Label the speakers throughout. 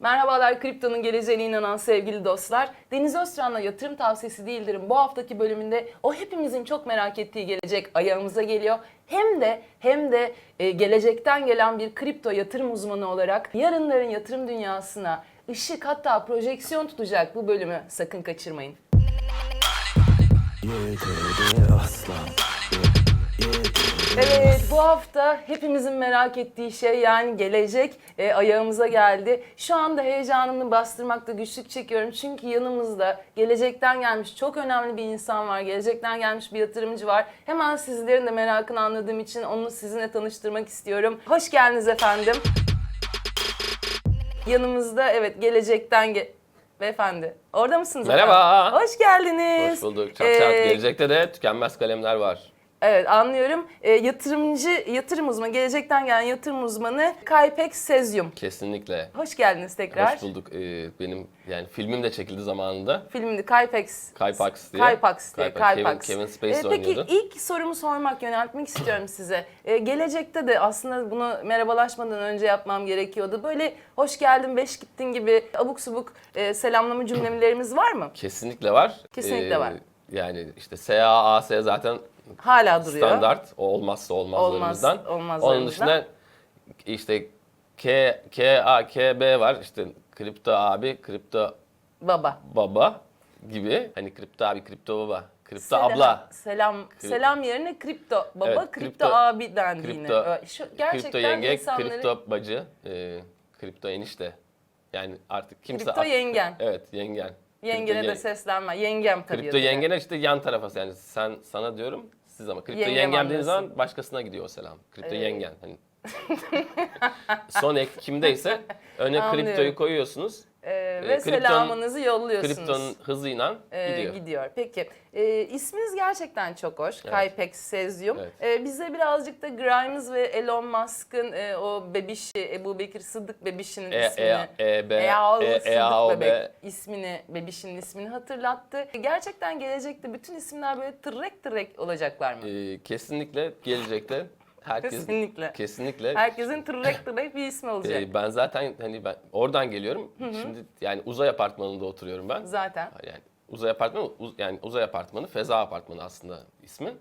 Speaker 1: Merhabalar kriptonun geleceğine inanan sevgili dostlar. Deniz Öztran'la yatırım tavsiyesi değildirim. Bu haftaki bölümünde o hepimizin çok merak ettiği gelecek ayağımıza geliyor. Hem de hem de e, gelecekten gelen bir kripto yatırım uzmanı olarak yarınların yatırım dünyasına ışık hatta projeksiyon tutacak bu bölümü sakın kaçırmayın. Evet bu hafta hepimizin merak ettiği şey yani gelecek e, ayağımıza geldi. Şu anda heyecanımı bastırmakta güçlük çekiyorum. Çünkü yanımızda gelecekten gelmiş çok önemli bir insan var. Gelecekten gelmiş bir yatırımcı var. Hemen sizlerin de merakını anladığım için onu sizinle tanıştırmak istiyorum. Hoş geldiniz efendim. Yanımızda evet gelecekten ge- Beyefendi orada mısınız
Speaker 2: Merhaba.
Speaker 1: efendim? Hoş geldiniz.
Speaker 2: Hoş bulduk. Çat çat.
Speaker 1: Ee,
Speaker 2: Gelecekte de tükenmez kalemler var.
Speaker 1: Evet anlıyorum. E, yatırımcı, yatırım uzmanı, gelecekten gelen yatırım uzmanı Kaypek Sezyum.
Speaker 2: Kesinlikle.
Speaker 1: Hoş geldiniz tekrar.
Speaker 2: Hoş bulduk. Ee, benim yani filmim de çekildi zamanında.
Speaker 1: Filmde Kaypex.
Speaker 2: Kaypax diye.
Speaker 1: Kaypax diye.
Speaker 2: Kaypax. Kevin- Kevin Spacey
Speaker 1: Ee, peki
Speaker 2: oynuyordu.
Speaker 1: ilk sorumu sormak, yöneltmek istiyorum size. Ee, gelecekte de aslında bunu merhabalaşmadan önce yapmam gerekiyordu. Böyle hoş geldin, beş gittin gibi abuk subuk e, selamlama cümlelerimiz var mı?
Speaker 2: Kesinlikle var. Ee,
Speaker 1: Kesinlikle var.
Speaker 2: Yani işte SA, AS zaten
Speaker 1: Hala duruyor.
Speaker 2: standart. O olmazsa olmazlarımızdan.
Speaker 1: Olmaz- olmazlarımızdan.
Speaker 2: Onun dışında işte K, KA, KB var. İşte kripto abi, kripto
Speaker 1: Baba.
Speaker 2: baba gibi. Hani kripto abi, kripto baba, kripto
Speaker 1: Selam-
Speaker 2: abla.
Speaker 1: Selam selam yerine kripto baba,
Speaker 2: Evet,
Speaker 1: kripto,
Speaker 2: kripto-
Speaker 1: abi dendiğini.
Speaker 2: Kripto,
Speaker 1: Ee, Şu, gerçekten
Speaker 2: kripto yenge,
Speaker 1: insanları
Speaker 2: kripto bacı, e, kripto enişte. Yani artık kimse...
Speaker 1: kripto yengen.
Speaker 2: Evet yengen.
Speaker 1: Yengene
Speaker 2: Kripto
Speaker 1: de seslenme. Yengem tabii.
Speaker 2: Kripto
Speaker 1: adı.
Speaker 2: yengene işte yan tarafa yani sen sana diyorum siz ama kripto
Speaker 1: Yengem
Speaker 2: yengem dediğiniz zaman başkasına gidiyor o selam. Kripto
Speaker 1: Ee.
Speaker 2: yengen. Hani son ek kimdeyse öne kriptoyu koyuyorsunuz.
Speaker 1: Ee, ve
Speaker 2: kriptonun-
Speaker 1: selamınızı yolluyorsunuz.
Speaker 2: Kriptonun hızıyla
Speaker 1: Ee,
Speaker 2: gidiyor.
Speaker 1: gidiyor. Peki. Ee, isminiz gerçekten çok hoş. Kaypex Sezyum.
Speaker 2: Evet.
Speaker 1: Ee, bize birazcık da Grimes ve Elon Musk'ın e, o bebişi, Ebu Bekir Sıddık bebişinin
Speaker 2: E,
Speaker 1: ismini.
Speaker 2: E, E, B,
Speaker 1: Eyahu
Speaker 2: E,
Speaker 1: Sıddık
Speaker 2: Eyahu
Speaker 1: Bebek ismini, bebişinin ismini hatırlattı. Gerçekten gelecekte bütün isimler böyle tırrek tırrek olacaklar mı?
Speaker 2: Ee, kesinlikle gelecekte herkes
Speaker 1: Kesinlikle.
Speaker 2: kesinlikle
Speaker 1: Herkesin tırrek tırrek bir ismi olacak.
Speaker 2: Ee, ben zaten hani ben oradan geliyorum. Şimdi yani uzay apartmanında oturuyorum ben.
Speaker 1: Zaten.
Speaker 2: Yani uzay apartmanı uz- yani uzay apartmanı, feza apartmanı aslında ismi.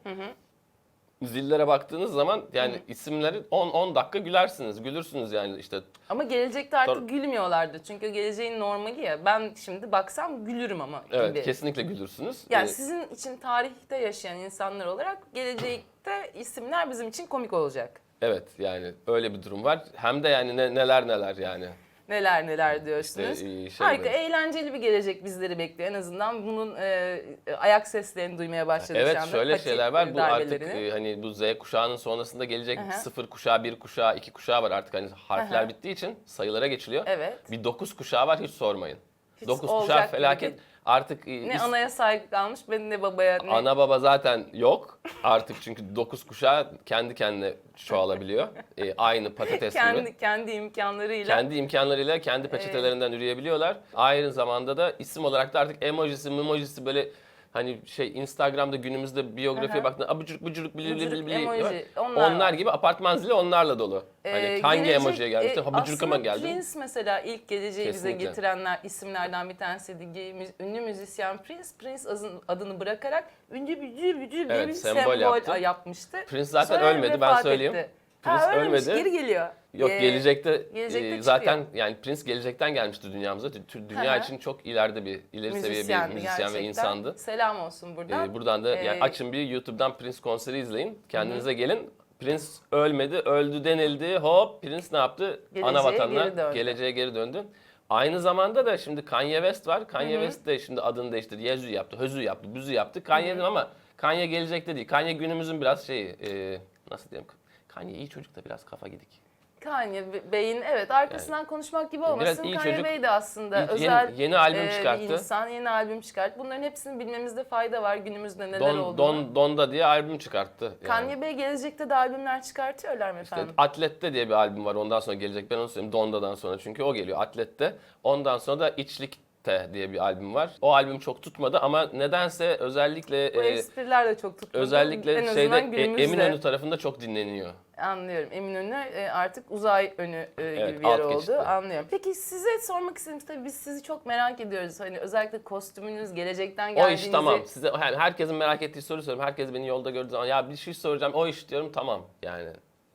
Speaker 2: Zillere baktığınız zaman yani isimleri 10 10 dakika gülersiniz. Gülürsünüz yani işte
Speaker 1: Ama gelecekte artık
Speaker 2: Tabii.
Speaker 1: gülmüyorlardı. Çünkü geleceğin normali ya. Ben şimdi baksam gülürüm ama
Speaker 2: evet
Speaker 1: gibi.
Speaker 2: kesinlikle gülürsünüz.
Speaker 1: Yani
Speaker 2: Ee,
Speaker 1: sizin için tarihte yaşayan insanlar olarak gelecekte isimler bizim için komik olacak.
Speaker 2: evet yani öyle bir durum var. Hem de yani ne- neler neler yani.
Speaker 1: Neler neler diyorsunuz.
Speaker 2: İşte, şey
Speaker 1: Harika,
Speaker 2: böyle.
Speaker 1: eğlenceli bir gelecek bizleri bekliyor. En azından bunun e, ayak seslerini duymaya başladık
Speaker 2: Evet
Speaker 1: şu
Speaker 2: şöyle
Speaker 1: Pati
Speaker 2: şeyler var. Bu artık e, hani bu Z kuşağının sonrasında gelecek
Speaker 1: Aha.
Speaker 2: sıfır kuşağı, bir kuşağı, iki kuşağı var artık hani harfler
Speaker 1: Aha.
Speaker 2: bittiği için sayılara geçiliyor.
Speaker 1: Evet.
Speaker 2: Bir dokuz kuşağı var hiç sormayın.
Speaker 1: Hiç
Speaker 2: dokuz kuşağı
Speaker 1: gibi
Speaker 2: felaket.
Speaker 1: değil.
Speaker 2: Artık e,
Speaker 1: Ne
Speaker 2: is-
Speaker 1: anaya saygı kalmış, ben ne babaya ne...
Speaker 2: ana baba zaten yok. Artık çünkü dokuz kuşağı kendi kendine çoğalabiliyor. E, aynı patates gibi.
Speaker 1: kendi, kendi imkanlarıyla.
Speaker 2: Kendi imkanlarıyla kendi peçetelerinden üreyebiliyorlar. Aynı zamanda da isim olarak da artık emojisi, memojisi böyle hani şey Instagram'da günümüzde biyografiye baktığında abucuruk bucuruk bili bili bili
Speaker 1: emoji, onlar
Speaker 2: onlar, gibi apartman zili onlarla dolu.
Speaker 1: Ee,
Speaker 2: hani hangi
Speaker 1: gelecek-
Speaker 2: emojiye gelmişti?
Speaker 1: e,
Speaker 2: Habucuruk ama
Speaker 1: aslında
Speaker 2: geldi.
Speaker 1: Prince mesela ilk geleceği bize
Speaker 2: Kesinlikle.
Speaker 1: getirenler isimlerden bir tanesiydi. Ünlü müzisyen Prince. Prince azın- adını bırakarak ünlü bücü bücü
Speaker 2: Evet,
Speaker 1: bir
Speaker 2: sembol
Speaker 1: sembol,
Speaker 2: yaptı.
Speaker 1: yapmıştı.
Speaker 2: Prince zaten
Speaker 1: Sonra
Speaker 2: ölmedi, ben söyleyeyim.
Speaker 1: etti.
Speaker 2: Prince
Speaker 1: ha, ölmemiş,
Speaker 2: ölmedi.
Speaker 1: geri geliyor.
Speaker 2: Yok
Speaker 1: Ee,
Speaker 2: gelecekte,
Speaker 1: gelecekte
Speaker 2: e,
Speaker 1: çıkıyor.
Speaker 2: zaten yani Prince gelecekten gelmişti dünyamıza. Dünya
Speaker 1: Hı hı.
Speaker 2: için çok ileride bir ileri seviye bir müzisyen ve
Speaker 1: gerçekten.
Speaker 2: insandı.
Speaker 1: Selam olsun buradan.
Speaker 2: Ee, buradan da yani
Speaker 1: Ee,
Speaker 2: açın bir YouTube'dan Prince konseri izleyin. Kendinize gelin. Prince ölmedi, öldü denildi. Hop Prince ne yaptı?
Speaker 1: Geleceğe
Speaker 2: Ana vatanına
Speaker 1: geri döndü.
Speaker 2: geleceğe geri döndü. Aynı zamanda da şimdi Kanye West var. Kanye West de şimdi adını değiştirdi. Yezu yaptı, Hözü yaptı, Büzü yaptı. Kanye dedim ama Kanye gelecekte değil. Kanye günümüzün biraz şeyi, e, nasıl diyeyim? Kanye iyi çocuk da biraz kafa gidik.
Speaker 1: Kanye Be- Bey'in evet arkasından konuşmak gibi olmasın.
Speaker 2: iyi
Speaker 1: Kanye
Speaker 2: çocuk.
Speaker 1: Bey de aslında
Speaker 2: Yeni-
Speaker 1: özel
Speaker 2: yeni albüm
Speaker 1: e, bir
Speaker 2: çıkarttı.
Speaker 1: insan. Yeni albüm çıkarttı. Bunların hepsini bilmemizde fayda var günümüzde neler
Speaker 2: Don,
Speaker 1: olduğunu.
Speaker 2: Don, Donda diye albüm çıkarttı. Yani.
Speaker 1: Kanye Bey gelecekte de albümler çıkartıyorlar mı
Speaker 2: İşte
Speaker 1: efendim?
Speaker 2: Atlet'te diye bir albüm var ondan sonra gelecek. Ben onu söyleyeyim Donda'dan sonra çünkü o geliyor Atlet'te. Ondan sonra da İçlik Te diye bir albüm var. O albüm çok tutmadı ama nedense özellikle
Speaker 1: Bu
Speaker 2: e,
Speaker 1: espriler de çok tutmadı.
Speaker 2: özellikle
Speaker 1: en
Speaker 2: şeyde
Speaker 1: azından
Speaker 2: e,
Speaker 1: günümüzde.
Speaker 2: Eminönü tarafında çok dinleniyor.
Speaker 1: Anlıyorum. Eminönü e, artık uzay önü e,
Speaker 2: Evet,
Speaker 1: gibi bir yer
Speaker 2: alt
Speaker 1: oldu.
Speaker 2: geçitte.
Speaker 1: Anlıyorum. Peki size sormak istedim. Tabii biz sizi çok merak ediyoruz. Hani özellikle kostümünüz, gelecekten
Speaker 2: O
Speaker 1: geldiğinizi.
Speaker 2: iş tamam. Size yani herkesin merak ettiği soru soruyorum. Herkes beni yolda gördüğü zaman ya bir şey soracağım. O iş diyorum tamam yani.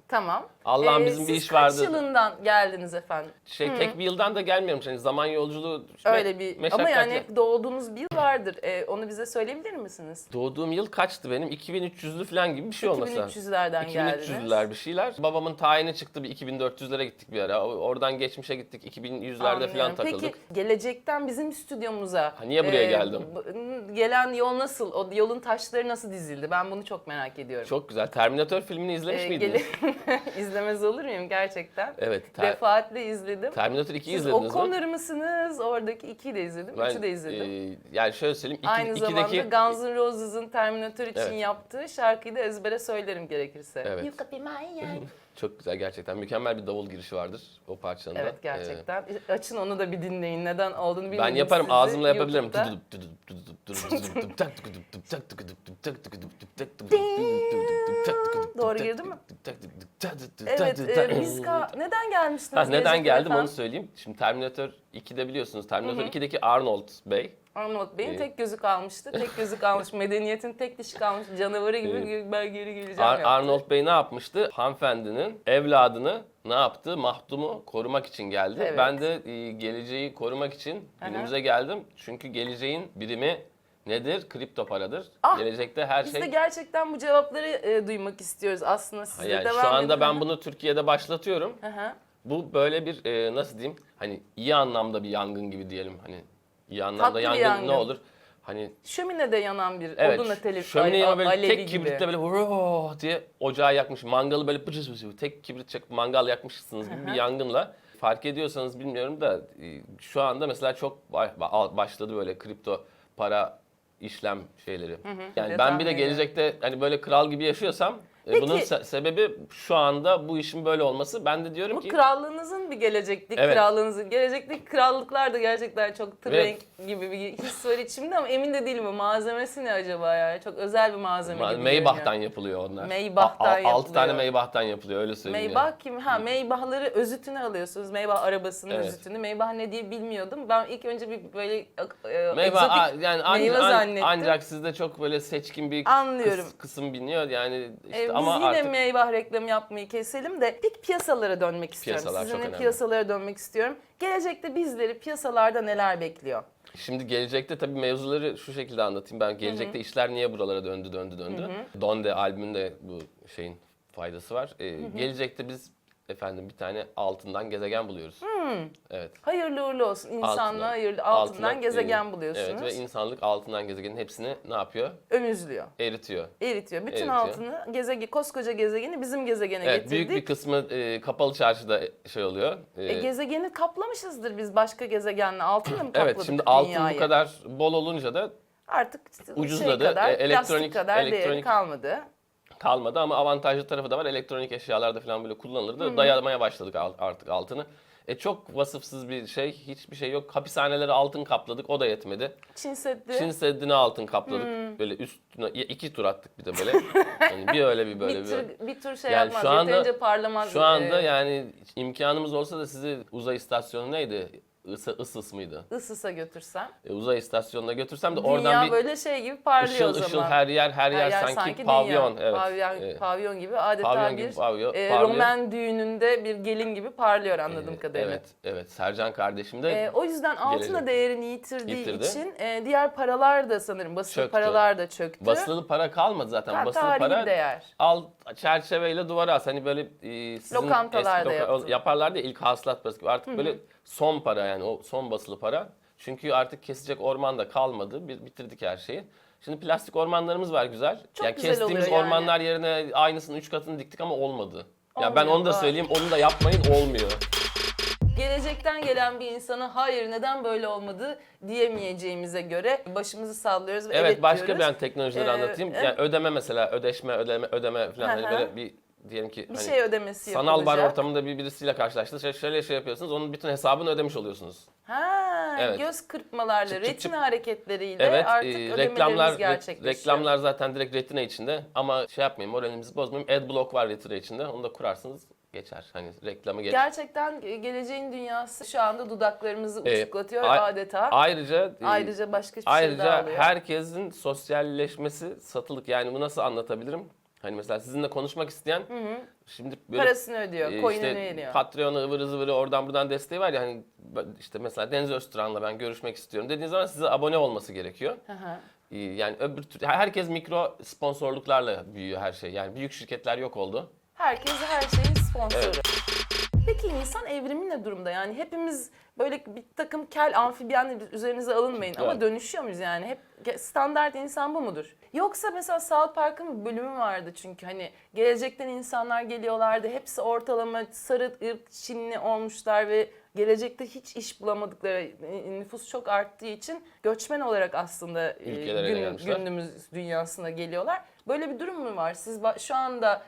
Speaker 1: Tamam.
Speaker 2: Allah'ım
Speaker 1: Ee,
Speaker 2: bizim bir
Speaker 1: siz
Speaker 2: iş vardı.
Speaker 1: kaç yılından geldiniz efendim?
Speaker 2: Şey tek bir yıldan da gelmiyorum. Yani zaman yolculuğu
Speaker 1: Öyle bir ama
Speaker 2: meşakkatli.
Speaker 1: yani hep doğduğunuz bir yıl vardır. Ee, onu bize söyleyebilir misiniz?
Speaker 2: Doğduğum yıl kaçtı benim? 2300'lü falan gibi bir şey olmasa.
Speaker 1: 2300'lerden geldiniz.
Speaker 2: 2300'lüler bir şeyler. Babamın tayini çıktı bir 2400'lere gittik bir ara. O- Oradan geçmişe gittik 2100'lerde falan
Speaker 1: Anlıyorum.
Speaker 2: takıldık.
Speaker 1: Peki gelecekten bizim stüdyomuza
Speaker 2: Ha, niye buraya
Speaker 1: e,
Speaker 2: geldim?
Speaker 1: bu- gelen yol nasıl? O yolun taşları nasıl dizildi? Ben bunu çok merak ediyorum.
Speaker 2: Çok güzel. Terminator filmini izlemiş
Speaker 1: Ee,
Speaker 2: miydiniz?
Speaker 1: gele- İzlemez olur muyum gerçekten?
Speaker 2: Evet. Ter-
Speaker 1: Defaatle izledim.
Speaker 2: Terminator 2'yi
Speaker 1: Siz
Speaker 2: izlediniz mi?
Speaker 1: O'Connor mısınız? Oradaki 2'yi de izledim, 3'ü de izledim.
Speaker 2: e, yani şöyle söyleyeyim. iki-
Speaker 1: Aynı zamanda
Speaker 2: ikideki,
Speaker 1: Guns N' Roses'ın Terminator için
Speaker 2: Evet.
Speaker 1: yaptığı şarkıyı da ezbere söylerim gerekirse.
Speaker 2: Evet.
Speaker 1: You could be young.
Speaker 2: Çok güzel gerçekten. Mükemmel bir davul girişi vardır o parçanın da.
Speaker 1: Evet
Speaker 2: Ee,
Speaker 1: gerçekten. Açın onu da bir dinleyin. Neden olduğunu bilmiyorum.
Speaker 2: ben yaparım
Speaker 1: Sizi
Speaker 2: ağzımla yapabilirim.
Speaker 1: Doğru girdi mi? Evet, e, biz ka- neden gelmiştiniz?
Speaker 2: Ha, neden geldim
Speaker 1: efendim?
Speaker 2: onu söyleyeyim. Şimdi Terminator 2'de biliyorsunuz. Terminator 2'deki Arnold Bey.
Speaker 1: Arnold Bey'in
Speaker 2: Ee,
Speaker 1: tek gözü kalmıştı. Tek gözü kalmış. Medeniyetin tek dişi kalmış. Canavarı gibi
Speaker 2: Ee,
Speaker 1: ben geri geleceğim
Speaker 2: Ar-. Arnold Bey ne yapmıştı? Hanımefendinin evladını ne yaptı? Mahdumu korumak için geldi.
Speaker 1: Evet.
Speaker 2: Ben de e, geleceği korumak için günümüze geldim. Çünkü geleceğin birimi nedir? Kripto paradır.
Speaker 1: Ah,
Speaker 2: Gelecekte her
Speaker 1: Biz
Speaker 2: şey
Speaker 1: de gerçekten bu cevapları e, duymak istiyoruz aslında. Size
Speaker 2: yani
Speaker 1: devam
Speaker 2: şu anda
Speaker 1: edin.
Speaker 2: ben bunu Türkiye'de başlatıyorum.
Speaker 1: Hı hı.
Speaker 2: Bu böyle bir e, nasıl diyeyim? Hani iyi anlamda bir yangın gibi diyelim. Hani iyi anlamda
Speaker 1: Tatlı
Speaker 2: yangın,
Speaker 1: yangın.
Speaker 2: ne olur? Hani
Speaker 1: Şöminede yanan bir
Speaker 2: evet
Speaker 1: odun ateli,
Speaker 2: şömineyi
Speaker 1: ale-
Speaker 2: böyle
Speaker 1: alevi
Speaker 2: tek
Speaker 1: gibi.
Speaker 2: kibritle böyle "Hurra!" diye ocağı yakmış. Mangalı böyle pıcı pıcı tek kibrit çakıp mangal yakmışsınız gibi bir yangınla. Fark ediyorsanız bilmiyorum da e, şu anda mesela çok ba- ba- başladı böyle kripto para işlem şeyleri. Yani
Speaker 1: de
Speaker 2: ben bir de gelecekte hani böyle kral gibi yaşıyorsam e,
Speaker 1: Peki-
Speaker 2: bunun se- sebebi şu anda bu işin böyle olması. Ben de diyorum
Speaker 1: Bu
Speaker 2: ki
Speaker 1: krallığınızın bir gelecekteki
Speaker 2: Evet.
Speaker 1: krallığınızın. Gelecekteki krallıklar da gerçekten çok tırrenk gibi bir his var içimde ama emin de değilim. Bu malzemesi ne acaba yani? Çok özel bir malzeme
Speaker 2: Ma-
Speaker 1: gibi
Speaker 2: Maybach'tan
Speaker 1: görünüyor.
Speaker 2: yapılıyor onlar.
Speaker 1: Maybach'tan
Speaker 2: A- a- Altı
Speaker 1: yapılıyor.
Speaker 2: tane Maybach'tan yapılıyor öyle söyleyeyim.
Speaker 1: Maybach kim? Ha Maybach'ları özütünü alıyorsunuz. Maybach arabasının
Speaker 2: Evet.
Speaker 1: özütünü. Maybach ne diye bilmiyordum. Ben ilk önce bir böyle e,
Speaker 2: yani. Maybach a-
Speaker 1: egzotik
Speaker 2: yani an-
Speaker 1: meyve
Speaker 2: an-
Speaker 1: zannettim.
Speaker 2: ancak sizde çok böyle seçkin bir
Speaker 1: Anlıyorum.
Speaker 2: kıs- kısım biniyor yani işte
Speaker 1: Ee, biz
Speaker 2: ama
Speaker 1: yine
Speaker 2: artık
Speaker 1: Maybach reklamı yapmayı keselim de pek piyasalara dönmek istiyorum.
Speaker 2: Piyasalar
Speaker 1: Sizinle piyasalara dönmek istiyorum. Gelecekte bizleri piyasalarda neler bekliyor?
Speaker 2: şimdi gelecekte tabii mevzuları şu şekilde anlatayım ben. Gelecekte işler niye buralara döndü döndü döndü. Donde albümünde bu şeyin faydası var. Ee, gelecekte biz efendim bir tane altından gezegen buluyoruz. Evet.
Speaker 1: Hayırlı uğurlu olsun. İnsanlığa
Speaker 2: Altından-
Speaker 1: hayırlı altından,
Speaker 2: altından,
Speaker 1: gezegen
Speaker 2: e,
Speaker 1: buluyorsunuz.
Speaker 2: Evet ve insanlık altından gezegenin hepsini ne yapıyor?
Speaker 1: Ömüzlüyor.
Speaker 2: Eritiyor.
Speaker 1: Eritiyor. Bütün
Speaker 2: Eritiyor.
Speaker 1: altını gezege koskoca gezegeni bizim gezegene
Speaker 2: Evet
Speaker 1: getirdik.
Speaker 2: büyük bir kısmı e, kapalı çarşıda şey oluyor. E,
Speaker 1: E, gezegeni kaplamışızdır biz başka gezegenle. Altınla mı kapladık
Speaker 2: evet şimdi altın
Speaker 1: dünyayı?
Speaker 2: bu kadar bol olunca da
Speaker 1: Artık
Speaker 2: ucuzladı.
Speaker 1: Şey kadar,
Speaker 2: E, elektronik-
Speaker 1: kadar değeri
Speaker 2: elektronik-
Speaker 1: kalmadı.
Speaker 2: Kalmadı ama avantajlı tarafı da var. Elektronik eşyalarda falan böyle kullanılırdı. Dayamaya başladık artık altını. E çok vasıfsız bir şey, hiçbir şey yok. Hapishaneleri altın kapladık, o da yetmedi.
Speaker 1: Çin Seddi.
Speaker 2: Çin Seddi'ni altın kapladık.
Speaker 1: Hmm.
Speaker 2: Böyle üstüne iki tur attık bir de böyle. yani bir öyle bir böyle
Speaker 1: bir, tur, bir tur şey
Speaker 2: Yani
Speaker 1: yapmaz.
Speaker 2: şu anda-
Speaker 1: Yeterince parlamaz.
Speaker 2: Şu anda yani imkanımız olsa da sizi uzay istasyonu neydi? Isı, Isıs mıydı?
Speaker 1: Isıs'a götürsem.
Speaker 2: E, uzay istasyonuna götürsem de
Speaker 1: Dünya
Speaker 2: oradan bir
Speaker 1: böyle şey gibi parlıyor
Speaker 2: ışıl
Speaker 1: o zaman.
Speaker 2: ışıl her yer her, yer, sanki, pavyon.
Speaker 1: dünya.
Speaker 2: Evet.
Speaker 1: Pavyon,
Speaker 2: E,
Speaker 1: pavyon gibi adeta
Speaker 2: pavyon
Speaker 1: bir
Speaker 2: gibi pavyon-
Speaker 1: e,
Speaker 2: parlıyor.
Speaker 1: Roman düğününde bir gelin gibi parlıyor anladığım
Speaker 2: e,
Speaker 1: kadarıyla.
Speaker 2: Evet, evet. Sercan kardeşim de
Speaker 1: E, o yüzden altın da
Speaker 2: Gelecek.
Speaker 1: değerini yitirdiği
Speaker 2: Yitirdi.
Speaker 1: için e, diğer paralar da sanırım basılı
Speaker 2: Çöktü.
Speaker 1: paralar da çöktü.
Speaker 2: basılı para kalmadı zaten.
Speaker 1: Ta-
Speaker 2: basılı para
Speaker 1: bir değer.
Speaker 2: al çerçeveyle duvara as. Hani böyle e, sizin
Speaker 1: Lokantalarda
Speaker 2: eski
Speaker 1: yaptı.
Speaker 2: yaparlardı ya ilk hasılat parası gibi. Artık böyle son para yani o son basılı para. Çünkü artık kesecek orman da kalmadı. Bitirdik her şeyi. Şimdi plastik ormanlarımız var güzel.
Speaker 1: Çok
Speaker 2: yani
Speaker 1: güzel
Speaker 2: kestiğimiz
Speaker 1: oluyor yani.
Speaker 2: ormanlar yerine aynısının üç katını diktik ama olmadı. Ya ben
Speaker 1: Olmuyor,
Speaker 2: onu da söyleyeyim, onu da yapmayın olmuyor.
Speaker 1: Gelecekten gelen bir insana hayır neden böyle olmadı diyemeyeceğimize göre başımızı sallıyoruz ve evet,
Speaker 2: Evet, başka
Speaker 1: diyoruz.
Speaker 2: bir teknolojileri
Speaker 1: Ee,
Speaker 2: anlatayım.
Speaker 1: evet.
Speaker 2: Yani ödeme mesela, ödeşme, ödeme, ödeme falan hani böyle bir diyelim ki
Speaker 1: bir
Speaker 2: hani
Speaker 1: şey ödemesi
Speaker 2: sanal bar
Speaker 1: yapılacak.
Speaker 2: ortamında bir birisiyle karşılaştınız. Şöyle, şöyle şey yapıyorsunuz. Onun bütün hesabını ödemiş oluyorsunuz.
Speaker 1: Ha,
Speaker 2: Evet.
Speaker 1: göz kırpmalarla,
Speaker 2: Çıp çıp çıp.
Speaker 1: retina hareketleriyle
Speaker 2: Evet,
Speaker 1: artık
Speaker 2: e, reklamlar re-
Speaker 1: gerçekleşiyor.
Speaker 2: reklamlar zaten direkt retina içinde ama şey yapmayın moralinizi bozmayın. Adblock var retina içinde. Onu da kurarsınız geçer. Hani reklamı geç.
Speaker 1: Gerçekten geleceğin dünyası şu anda dudaklarımızı
Speaker 2: Ee,
Speaker 1: uçuklatıyor
Speaker 2: a-
Speaker 1: adeta.
Speaker 2: Ayrıca e,
Speaker 1: Ayrıca başka hiçbir şey daha
Speaker 2: Ayrıca herkesin sosyalleşmesi satılık. Yani bu nasıl anlatabilirim? Hani mesela sizinle konuşmak isteyen şimdi böyle
Speaker 1: Parasını ödüyor,
Speaker 2: e,
Speaker 1: coin'ini
Speaker 2: işte
Speaker 1: veriyor.
Speaker 2: Patreon'u ıvırı zıvırı oradan buradan desteği var ya hani işte mesela Deniz Öztürk'le ben görüşmek istiyorum dediğiniz zaman size abone olması gerekiyor.
Speaker 1: Hı hı.
Speaker 2: Ee, Yani öbür tür herkes mikro sponsorluklarla büyüyor her şey. Yani büyük şirketler yok oldu.
Speaker 1: Herkes her şeyin sponsoru.
Speaker 2: Evet.
Speaker 1: Peki insan evrimi ne durumda? Yani hepimiz böyle bir takım kel amfibiyenle üzerinize alınmayın ama
Speaker 2: Evet.
Speaker 1: dönüşüyor muyuz yani? Hep standart insan bu mudur? Yoksa mesela South Park'ın bir bölümü vardı çünkü hani gelecekten insanlar geliyorlardı. Hepsi ortalama sarı ırk Çinli olmuşlar ve gelecekte hiç iş bulamadıkları e, nüfus çok arttığı için göçmen olarak aslında e,
Speaker 2: Ülkelere gelmişler.
Speaker 1: günümüz dünyasına geliyorlar. Böyle bir durum mu var? Siz ba- şu anda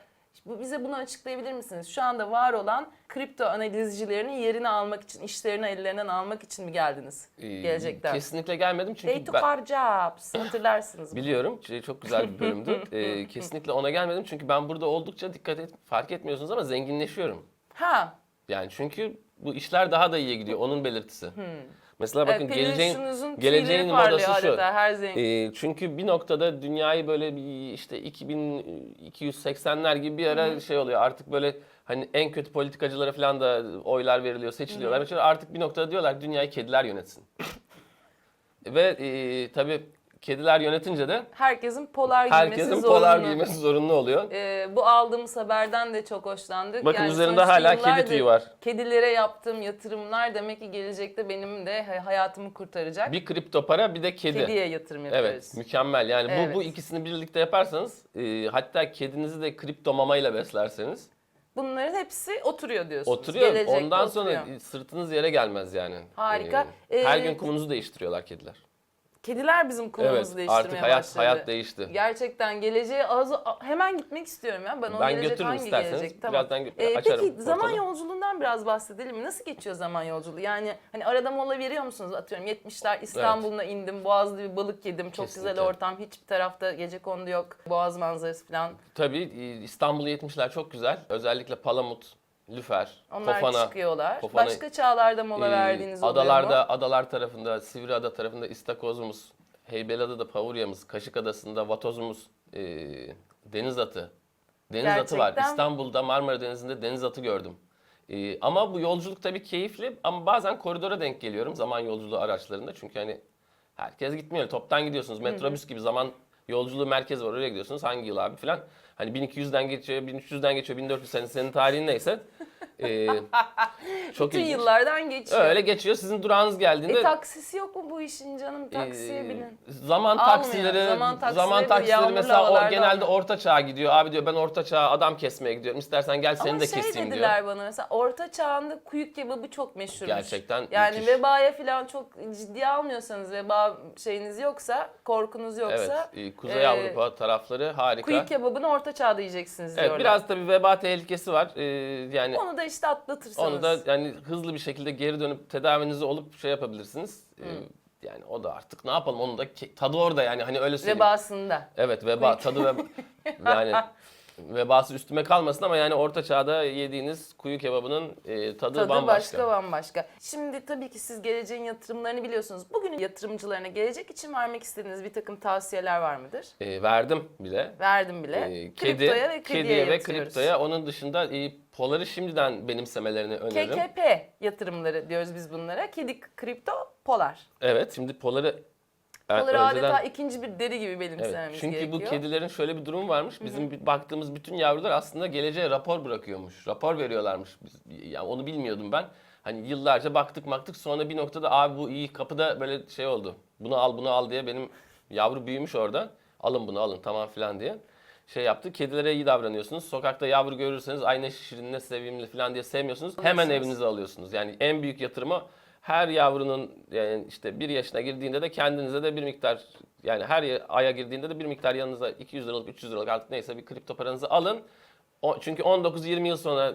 Speaker 1: bize bunu açıklayabilir misiniz? Şu anda var olan kripto analizcilerinin yerini almak için, işlerini ellerinden almak için mi geldiniz
Speaker 2: Ee,
Speaker 1: gelecekten?
Speaker 2: Kesinlikle gelmedim çünkü
Speaker 1: They took
Speaker 2: ben
Speaker 1: jobs. Hatırlarsınız.
Speaker 2: biliyorum Şey, çok güzel bir bölümdü. Ee, kesinlikle ona gelmedim çünkü ben burada oldukça dikkat et fark etmiyorsunuz ama zenginleşiyorum.
Speaker 1: ha,
Speaker 2: Yani çünkü bu işler daha da iyiye gidiyor onun belirtisi. Mesela bakın
Speaker 1: evet,
Speaker 2: geleceğin geleceğin modası şu.
Speaker 1: her.
Speaker 2: Ee, çünkü bir noktada dünyayı böyle bir işte 2280'ler gibi bir ara şey oluyor. Artık böyle hani en kötü politikacılara falan da oylar veriliyor, seçiliyorlar. Mesela artık bir noktada diyorlar dünyayı kediler yönetsin. Ve e, tabii kediler yönetince de
Speaker 1: Herkesin polar giymesi
Speaker 2: herkesin
Speaker 1: zorunlu.
Speaker 2: polar giymesi zorunlu oluyor.
Speaker 1: Ee, bu aldığımız haberden de çok hoşlandık.
Speaker 2: Bakın üzerinde
Speaker 1: sonuçta
Speaker 2: hala kedi tüyü var.
Speaker 1: Kedilere yaptığım yatırımlar demek ki gelecekte benim de hay- hayatımı kurtaracak.
Speaker 2: Bir kripto para bir de kedi.
Speaker 1: Kediye yatırım yapıyoruz.
Speaker 2: Evet, mükemmel. Yani bu bu
Speaker 1: Evet.
Speaker 2: ikisini birlikte yaparsanız, e, hatta kedinizi de kripto mamayla beslerseniz
Speaker 1: Bunların hepsi oturuyor diyorsunuz.
Speaker 2: oturuyor.
Speaker 1: Gelecekte
Speaker 2: Ondan
Speaker 1: oturuyor.
Speaker 2: sonra sırtınız yere gelmez yani.
Speaker 1: Harika.
Speaker 2: E, her
Speaker 1: Ee,
Speaker 2: gün kumunuzu değiştiriyorlar kediler.
Speaker 1: Kediler bizim konumuzu
Speaker 2: Evet,
Speaker 1: değiştirmeye
Speaker 2: artık hayat
Speaker 1: başladı.
Speaker 2: hayat değişti.
Speaker 1: Gerçekten geleceğe az hemen gitmek istiyorum ya. Ben o
Speaker 2: Ben
Speaker 1: gelecek
Speaker 2: götürürüm
Speaker 1: hangi
Speaker 2: isterseniz.
Speaker 1: gelecek? Tamam.
Speaker 2: Birazdan
Speaker 1: Ee,
Speaker 2: açarım
Speaker 1: peki zaman
Speaker 2: ortalığı.
Speaker 1: yolculuğundan biraz bahsedelim mi? Nasıl geçiyor zaman yolculuğu? Yani hani arada mola veriyor musunuz? Atıyorum 70'ler İstanbul'una indim. Boğaz'da bir balık yedim. Çok
Speaker 2: Kesinlikle.
Speaker 1: güzel ortam. Hiçbir tarafta gece kondu yok. Boğaz manzarası falan.
Speaker 2: Tabii İstanbul 70'ler çok güzel. Özellikle Palamut, Lüfer,
Speaker 1: Onlar
Speaker 2: Kofana.
Speaker 1: çıkıyorlar.
Speaker 2: Kofana-
Speaker 1: Başka çağlarda mola
Speaker 2: e,
Speaker 1: verdiğiniz oluyor
Speaker 2: adalarda,
Speaker 1: mu?
Speaker 2: adalar tarafında, Sivriada tarafında istakozumuz, Heybeliada'da pavuryamız, Kaşık Adası'nda vatozumuz, e, deniz atı. Deniz atı var.
Speaker 1: Gerçekten-
Speaker 2: İstanbul'da Marmara Denizi'nde deniz atı gördüm. E, ama bu yolculuk tabii keyifli ama bazen koridora denk geliyorum zaman yolculuğu araçlarında. Çünkü hani herkes gitmiyor. Toptan gidiyorsunuz. Metrobüs gibi zaman yolculuğu merkezi var. Oraya gidiyorsunuz. Hangi yıl abi falan. Hani 1200'den geçiyor, 1300'den geçiyor, 1400 senin, senin tarihin neyse. E, çok
Speaker 1: Bütün
Speaker 2: ilginç.
Speaker 1: yıllardan geçiyor.
Speaker 2: Öyle geçiyor. Sizin durağınız geldiğinde
Speaker 1: E taksisi yok mu bu işin canım? Taksiye
Speaker 2: ee,
Speaker 1: binin.
Speaker 2: Zaman
Speaker 1: Almıyor.
Speaker 2: taksileri,
Speaker 1: Zaman
Speaker 2: zaman
Speaker 1: taksileri
Speaker 2: taksileri,
Speaker 1: de yağmurlu
Speaker 2: mesela o genelde
Speaker 1: almıyor.
Speaker 2: orta çağa gidiyor. Abi diyor ben orta çağa adam kesmeye gidiyorum. İstersen gel seni
Speaker 1: Ama
Speaker 2: de
Speaker 1: şey
Speaker 2: keseyim
Speaker 1: dediler
Speaker 2: diyor.
Speaker 1: bana mesela orta çağında kuyuk kebabı çok meşhurmuş.
Speaker 2: Gerçekten
Speaker 1: Yani
Speaker 2: müthiş.
Speaker 1: vebaya falan çok ciddiye almıyorsanız veba şeyiniz yoksa, korkunuz
Speaker 2: Evet,
Speaker 1: yoksa
Speaker 2: e, Kuzey
Speaker 1: e,
Speaker 2: Avrupa tarafları harika.
Speaker 1: kuyuk kebabını orta çağda yiyeceksiniz
Speaker 2: Evet,
Speaker 1: diyorlar.
Speaker 2: biraz tabii veba tehlikesi var. Ee, yani
Speaker 1: Onu da işte atlatırsanız.
Speaker 2: onu da yani hızlı bir şekilde geri dönüp tedavinizi olup şey yapabilirsiniz. Ee, yani o da artık ne yapalım onun da tadı orada yani hani öyle söyleyeyim.
Speaker 1: Vebasında.
Speaker 2: Evet veba tadı ve yani vebası üstüme kalmasın ama yani orta çağda yediğiniz kuyu kebabının e, tadı,
Speaker 1: Tadı
Speaker 2: bambaşka.
Speaker 1: başka bambaşka. Şimdi tabii ki siz geleceğin yatırımlarını biliyorsunuz. Bugünün yatırımcılarına gelecek için vermek istediğiniz bir takım tavsiyeler var mıdır?
Speaker 2: E, verdim bile.
Speaker 1: Verdim bile.
Speaker 2: E, kedi,
Speaker 1: Kriptoya ve krediye
Speaker 2: kediye ve kriptoya. Onun dışında e, poları şimdiden benimsemelerini öneririm.
Speaker 1: KKP yatırımları diyoruz biz bunlara. Kedi, kripto, polar.
Speaker 2: Evet şimdi poları
Speaker 1: Poları
Speaker 2: önceden-
Speaker 1: adeta ikinci bir deri gibi
Speaker 2: Evet,
Speaker 1: benimsememiz
Speaker 2: çünkü
Speaker 1: gerekiyor.
Speaker 2: bu kedilerin şöyle bir durumu varmış. Bizim bir baktığımız bütün yavrular aslında geleceğe rapor bırakıyormuş. Rapor veriyorlarmış. Biz, yani onu bilmiyordum ben. Hani yıllarca baktık baktık sonra bir noktada abi bu iyi kapıda böyle şey oldu. Bunu al bunu al diye benim yavru büyümüş orada. Alın bunu alın tamam filan diye. Şey yaptı. Kedilere iyi davranıyorsunuz. Sokakta yavru görürseniz ay ne şirin ne sevimli filan diye sevmiyorsunuz. Hemen
Speaker 1: Alıyorsunuz.
Speaker 2: evinize alıyorsunuz. Yani en büyük yatırımı her yavrunun yani işte bir yaşına girdiğinde de kendinize de bir miktar yani her ya- aya girdiğinde de bir miktar yanınıza 200 liralık 300 liralık artık neyse bir kripto paranızı alın. O, çünkü 19-20 yıl sonra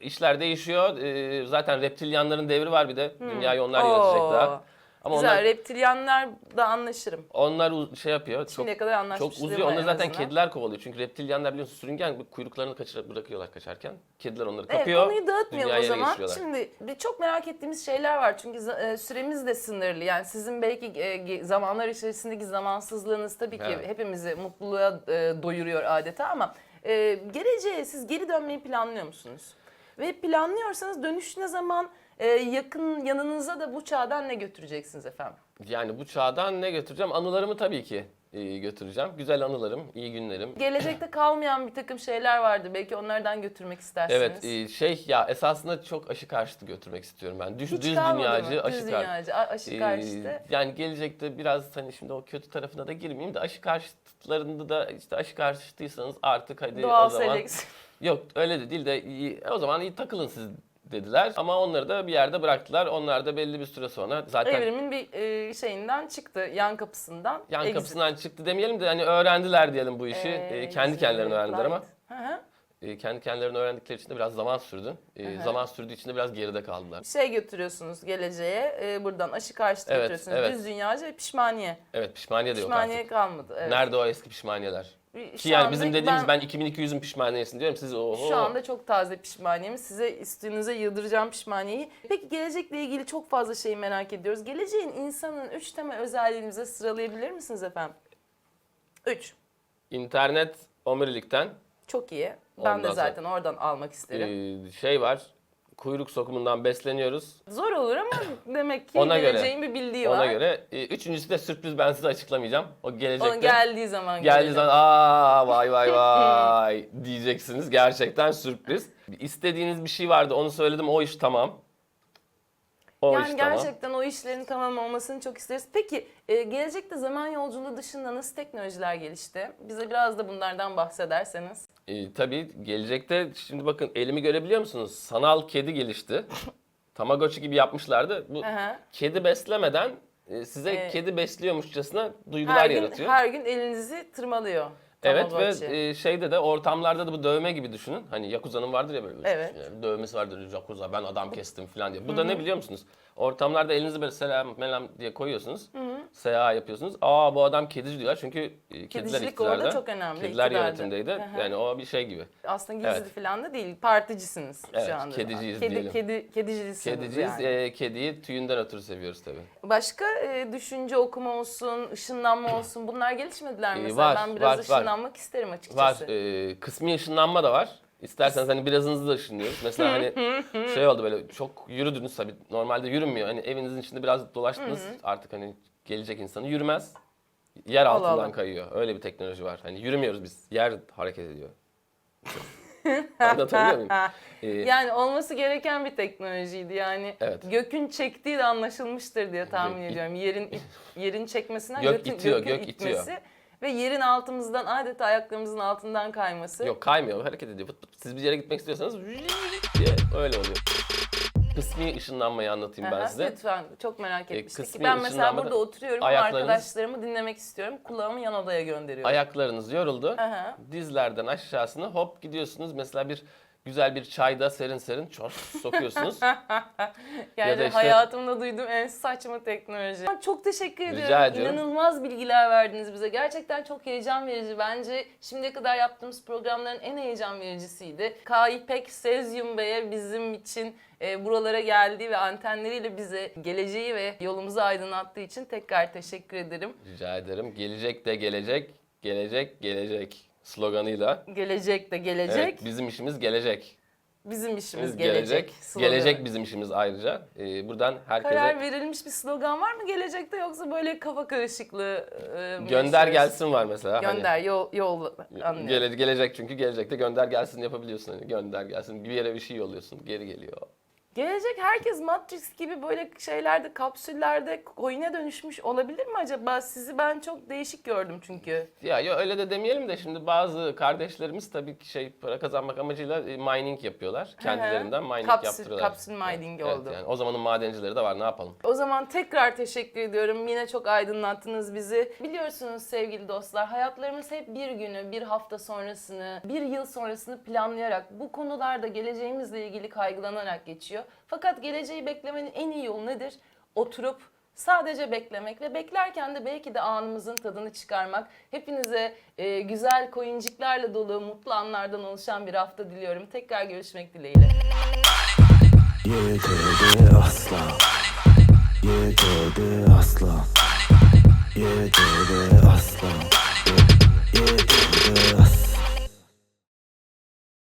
Speaker 2: işler değişiyor. Ee, zaten reptilyanların devri var bir de. Dünyayı onlar yönetecek
Speaker 1: Oo.
Speaker 2: daha. Ama
Speaker 1: Güzel.
Speaker 2: onlar
Speaker 1: Reptilyanlar da anlaşırım.
Speaker 2: onlar şey yapıyor. Çok
Speaker 1: Şimdiye kadar
Speaker 2: çok
Speaker 1: anlaşmışlığım
Speaker 2: uzuyor.
Speaker 1: var
Speaker 2: Onları
Speaker 1: en
Speaker 2: zaten
Speaker 1: azından.
Speaker 2: kediler kovalıyor. Çünkü reptilyanlar biliyorsun sürüngen kuyruklarını kaçırıp bırakıyorlar kaçarken. Kediler onları
Speaker 1: Evet
Speaker 2: kapıyor.
Speaker 1: konuyu dağıtmayalım
Speaker 2: dünyaya
Speaker 1: o
Speaker 2: ele
Speaker 1: zaman.
Speaker 2: geçiriyorlar.
Speaker 1: Şimdi bir çok merak ettiğimiz şeyler var. Çünkü za- e, süremiz de sınırlı. Yani sizin belki e, ge- zamanlar içerisindeki zamansızlığınız tabii ki
Speaker 2: Evet.
Speaker 1: hepimizi mutluluğa e, doyuruyor adeta ama e, geleceğe siz geri dönmeyi planlıyor musunuz? Ve planlıyorsanız dönüş ne zaman e, yakın yanınıza da bu çağdan ne götüreceksiniz efendim?
Speaker 2: Yani bu çağdan ne götüreceğim? Anılarımı tabii ki e, götüreceğim. Güzel anılarım, iyi günlerim.
Speaker 1: Gelecekte kalmayan bir takım şeyler vardı. Belki onlardan götürmek istersiniz.
Speaker 2: Evet e, şey ya esasında çok aşı karşıtı götürmek istiyorum ben. Düz,
Speaker 1: Hiç
Speaker 2: düz
Speaker 1: kalmadı
Speaker 2: dünyacı,
Speaker 1: mı?
Speaker 2: aşı
Speaker 1: Düz dünyacı, a- aşı
Speaker 2: Ee,
Speaker 1: karşıtı.
Speaker 2: yani gelecekte biraz hani şimdi o kötü tarafına da girmeyeyim de aşı karşıtlarında da işte aşı karşıtıysanız artık hadi
Speaker 1: Doğal
Speaker 2: o zaman
Speaker 1: seleksiyon.
Speaker 2: yok öyle de değil de iyi, o zaman iyi takılın siz dediler ama onları da bir yerde bıraktılar. Onlar da belli bir süre sonra zaten
Speaker 1: Evrimin bir e, şeyinden çıktı, yan kapısından.
Speaker 2: yan
Speaker 1: Exit.
Speaker 2: kapısından çıktı demeyelim de hani öğrendiler diyelim bu işi.
Speaker 1: Ee,
Speaker 2: Ee, kendi kendilerine öğrendiler ama
Speaker 1: Hı hı.
Speaker 2: e, kendi kendilerine öğrendikleri için de biraz zaman sürdü. E,
Speaker 1: Hı hı.
Speaker 2: zaman sürdüğü için de biraz geride kaldılar.
Speaker 1: Şey götürüyorsunuz geleceğe, e, buradan aşı karşıtı
Speaker 2: Evet,
Speaker 1: götürüyorsunuz.
Speaker 2: evet.
Speaker 1: Düz dünyacı ve pişmaniye.
Speaker 2: Evet pişmaniye de yok
Speaker 1: Pişmaniye
Speaker 2: artık.
Speaker 1: kalmadı. Evet.
Speaker 2: Nerede o eski pişmaniyeler?
Speaker 1: Bir-
Speaker 2: Ki yani bizim dediğimiz ben, 2200'ün pişmaniyesini diyorum. Siz oho.
Speaker 1: Şu anda çok taze pişmaniyemiz. Size üstünüze yıldıracağım pişmaniyeyi. Peki gelecekle ilgili çok fazla şeyi merak ediyoruz. Geleceğin insanın üç temel özelliğini bize sıralayabilir misiniz efendim? Üç.
Speaker 2: İnternet omurilikten
Speaker 1: Çok iyi. Ben
Speaker 2: Ondan
Speaker 1: de zaten oradan almak isterim.
Speaker 2: e, şey var. Kuyruk sokumundan besleniyoruz.
Speaker 1: Zor olur ama demek ki
Speaker 2: Ona göre.
Speaker 1: geleceğin bir bildiği var.
Speaker 2: Ona göre. E, üçüncüsü de sürpriz ben size açıklamayacağım. O gelecekte.
Speaker 1: Onun geldiği zaman
Speaker 2: Geldiği
Speaker 1: görelim.
Speaker 2: zaman aa vay vay vay diyeceksiniz. Gerçekten sürpriz. İstediğiniz bir şey vardı onu söyledim o iş tamam. O
Speaker 1: yani
Speaker 2: iş tamam.
Speaker 1: gerçekten o işlerin tamam olmasını çok isteriz. Peki e, gelecekte zaman yolculuğu dışında nasıl teknolojiler gelişti? Bize biraz da bunlardan bahsederseniz.
Speaker 2: E, tabii gelecekte şimdi bakın elimi görebiliyor musunuz? Sanal kedi gelişti. Tamagotchi gibi yapmışlardı. Bu
Speaker 1: Aha.
Speaker 2: kedi beslemeden e, size
Speaker 1: Evet.
Speaker 2: kedi besliyormuşçasına duygular
Speaker 1: Her gün,
Speaker 2: yaratıyor.
Speaker 1: her gün elinizi tırmalıyor.
Speaker 2: Evet
Speaker 1: Tamagotchi.
Speaker 2: ve e, şeyde de ortamlarda da bu dövme gibi düşünün. Hani Yakuza'nın vardır ya böyle
Speaker 1: Evet.
Speaker 2: yani dövmesi vardır Yakuza ben adam kestim falan diye. Bu da ne biliyor musunuz? Ortamlarda elinizi böyle selam melam diye koyuyorsunuz. Seha yapıyorsunuz. Aa bu adam kedici diyorlar çünkü e, kediler
Speaker 1: Kedicilik
Speaker 2: iktidarda.
Speaker 1: orada çok önemli,
Speaker 2: Kediler
Speaker 1: iktidarda.
Speaker 2: yönetimdeydi. Yani o bir şey gibi.
Speaker 1: Aslında gizli
Speaker 2: Evet.
Speaker 1: falan da değil. Particisiniz
Speaker 2: Evet,
Speaker 1: şu anda.
Speaker 2: kediciyiz
Speaker 1: kedi,
Speaker 2: diyelim.
Speaker 1: Kedi, kedicilisiniz
Speaker 2: Kediciyiz.
Speaker 1: yani.
Speaker 2: e, kediyi tüyünden ötürü seviyoruz tabii.
Speaker 1: Başka e, düşünce okuma olsun, ışınlanma olsun bunlar gelişmediler mi?
Speaker 2: Ee,
Speaker 1: Mesela
Speaker 2: var,
Speaker 1: ben biraz
Speaker 2: var, var.
Speaker 1: ışınlanmak isterim
Speaker 2: Var.
Speaker 1: açıkçası.
Speaker 2: e, kısmi ışınlanma da var. İsterseniz hani birazınızı da ışınlıyoruz. Mesela hani şey oldu böyle çok yürüdünüz tabii. Normalde yürünmüyor. Hani evinizin içinde biraz dolaştınız. Artık hani gelecek insanı yürümez. Yer
Speaker 1: Allah
Speaker 2: altından
Speaker 1: Allah.
Speaker 2: kayıyor. Öyle bir teknoloji var. Hani yürümüyoruz biz. Yer hareket ediyor. Anlatabiliyor muyum? Ee,
Speaker 1: Yani olması gereken bir teknolojiydi. Yani
Speaker 2: Evet.
Speaker 1: gökün çektiği de anlaşılmıştır diye tahmin
Speaker 2: Gök
Speaker 1: ediyorum. Yerin it- yerin çekmesinden
Speaker 2: Gök
Speaker 1: gökün,
Speaker 2: itiyor,
Speaker 1: gökün
Speaker 2: gök itiyor.
Speaker 1: itmesi ve yerin altımızdan adeta ayaklarımızın altından kayması.
Speaker 2: Yok kaymıyor, hareket ediyor. Siz bir yere gitmek istiyorsanız öyle oluyor. Kısmi ışınlanmayı anlatayım ben size.
Speaker 1: Lütfen çok merak
Speaker 2: E,
Speaker 1: etmiştik.
Speaker 2: kısmi
Speaker 1: ben mesela
Speaker 2: ışınlanmada
Speaker 1: burada oturuyorum
Speaker 2: ayaklarınız-
Speaker 1: arkadaşlarımı dinlemek istiyorum. Kulağımı yan odaya gönderiyorum.
Speaker 2: Ayaklarınız yoruldu.
Speaker 1: Aha.
Speaker 2: Dizlerden aşağısına hop gidiyorsunuz. Mesela bir güzel bir çayda serin serin ços sokuyorsunuz.
Speaker 1: Yani
Speaker 2: ya işte-
Speaker 1: hayatımda duyduğum en saçma teknoloji. Çok teşekkür
Speaker 2: Rica
Speaker 1: ediyorum.
Speaker 2: ediyorum.
Speaker 1: İnanılmaz bilgiler verdiniz bize. Gerçekten çok heyecan verici. Bence şimdiye kadar yaptığımız programların en heyecan vericisiydi. K. İpek Sezyum Bey'e bizim için e, buralara geldiği ve antenleriyle bize geleceği ve yolumuzu aydınlattığı için tekrar teşekkür ederim.
Speaker 2: Rica ederim. Gelecek de gelecek, gelecek gelecek sloganıyla.
Speaker 1: Gelecek de gelecek,
Speaker 2: Evet, bizim işimiz gelecek.
Speaker 1: bizim işimiz gelecek. sloganı.
Speaker 2: Gelecek bizim işimiz ayrıca. Ee, buradan herkese
Speaker 1: Karar verilmiş bir slogan var mı gelecekte yoksa böyle kafa karışıklığı e,
Speaker 2: gönder gelsin var mesela. Hani-
Speaker 1: Gönder, yol, yol anlıyorum.
Speaker 2: Gele- gelecek çünkü gelecekte gönder gelsin yapabiliyorsun. Hani gönder gelsin bir yere bir şey yolluyorsun geri geliyor.
Speaker 1: Gelecek herkes Matrix gibi böyle şeylerde, kapsüllerde coin'e dönüşmüş olabilir mi acaba? Sizi ben çok değişik gördüm çünkü.
Speaker 2: Ya yo, öyle de demeyelim de şimdi bazı kardeşlerimiz tabii ki şey para kazanmak amacıyla e, mining yapıyorlar. Kendilerinden mining
Speaker 1: Kapsül-
Speaker 2: yaptırıyorlar.
Speaker 1: kapsül mining
Speaker 2: Evet,
Speaker 1: oldu.
Speaker 2: yani o zamanın madencileri de var ne yapalım.
Speaker 1: O zaman tekrar teşekkür ediyorum. Yine çok aydınlattınız bizi. Biliyorsunuz sevgili dostlar, hayatlarımız hep bir günü, bir hafta sonrasını, bir yıl sonrasını planlayarak, bu konularda geleceğimizle ilgili kaygılanarak geçiyor. Fakat geleceği beklemenin en iyi yolu nedir? Oturup sadece beklemek ve beklerken de belki de anımızın tadını çıkarmak. Hepinize e, güzel koyuncuklarla dolu mutlu anlardan oluşan bir hafta diliyorum. Tekrar görüşmek dileğiyle.
Speaker 3: Yeterdi asla Yeterdi asla Yeterdi asla